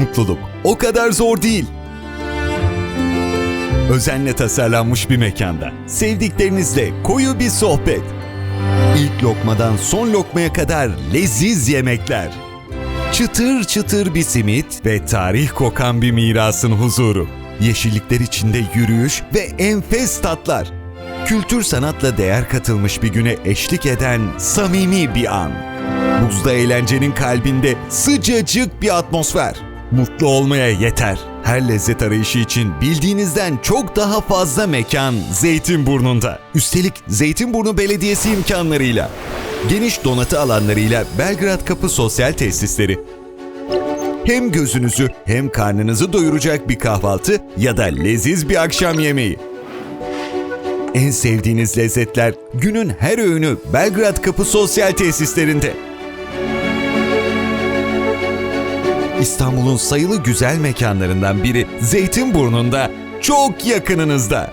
mutluluk o kadar zor değil. Özenle tasarlanmış bir mekanda sevdiklerinizle koyu bir sohbet. İlk lokmadan son lokmaya kadar leziz yemekler. Çıtır çıtır bir simit ve tarih kokan bir mirasın huzuru. Yeşillikler içinde yürüyüş ve enfes tatlar. Kültür sanatla değer katılmış bir güne eşlik eden samimi bir an. Buzda eğlencenin kalbinde sıcacık bir atmosfer. Mutlu olmaya yeter. Her lezzet arayışı için bildiğinizden çok daha fazla mekan Zeytinburnu'nda. Üstelik Zeytinburnu Belediyesi imkanlarıyla. Geniş donatı alanlarıyla Belgrad Kapı Sosyal Tesisleri. Hem gözünüzü hem karnınızı doyuracak bir kahvaltı ya da leziz bir akşam yemeği. En sevdiğiniz lezzetler günün her öğünü Belgrad Kapı Sosyal Tesislerinde. İstanbul'un sayılı güzel mekanlarından biri Zeytinburnu'nda çok yakınınızda.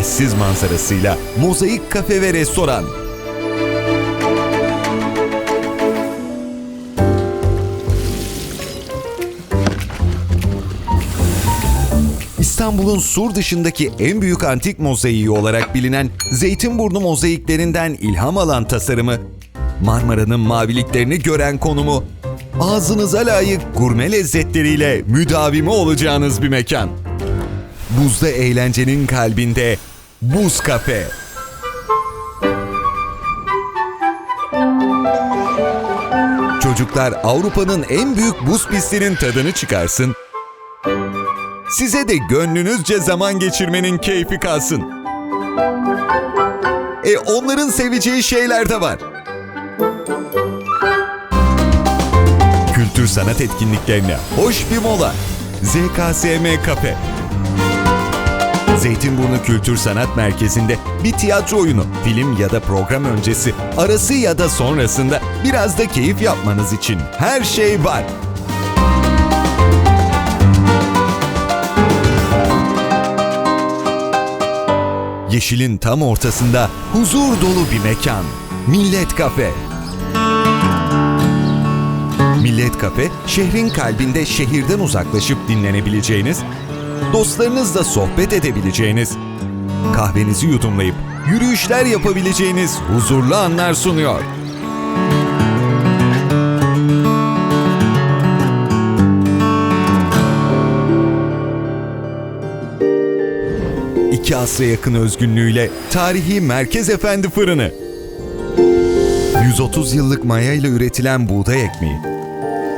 Eşsiz manzarasıyla Mozaik Kafe ve Restoran. İstanbul'un sur dışındaki en büyük antik mozaiği olarak bilinen Zeytinburnu mozaiklerinden ilham alan tasarımı, Marmara'nın maviliklerini gören konumu, ağzınıza layık gurme lezzetleriyle müdavimi olacağınız bir mekan. Buzda eğlencenin kalbinde Buz Kafe. Çocuklar Avrupa'nın en büyük buz pistinin tadını çıkarsın. Size de gönlünüzce zaman geçirmenin keyfi kalsın. E onların seveceği şeyler de var. Kültür sanat etkinliklerine hoş bir mola. ZKSM Kafe. Zeytinburnu Kültür Sanat Merkezi'nde bir tiyatro oyunu, film ya da program öncesi, arası ya da sonrasında biraz da keyif yapmanız için her şey var. Yeşilin tam ortasında huzur dolu bir mekan. Millet Kafe. Millet Kafe, şehrin kalbinde şehirden uzaklaşıp dinlenebileceğiniz, dostlarınızla sohbet edebileceğiniz, kahvenizi yudumlayıp yürüyüşler yapabileceğiniz huzurlu anlar sunuyor. İki asra yakın özgünlüğüyle tarihi Merkez Efendi Fırını. 130 yıllık maya ile üretilen buğday ekmeği.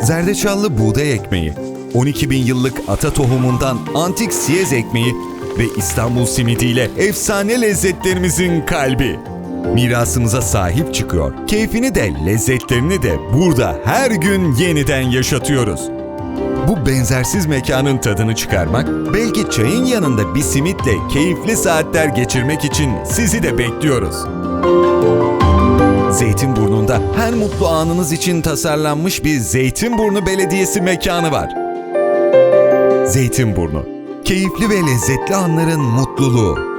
Zerdeçallı buğday ekmeği, 12 bin yıllık ata tohumundan antik siyez ekmeği ve İstanbul simidiyle efsane lezzetlerimizin kalbi. Mirasımıza sahip çıkıyor. Keyfini de lezzetlerini de burada her gün yeniden yaşatıyoruz. Bu benzersiz mekanın tadını çıkarmak, belki çayın yanında bir simitle keyifli saatler geçirmek için sizi de bekliyoruz. Zeytinburnu'nda her mutlu anınız için tasarlanmış bir Zeytinburnu Belediyesi mekanı var. Zeytinburnu, keyifli ve lezzetli anların mutluluğu.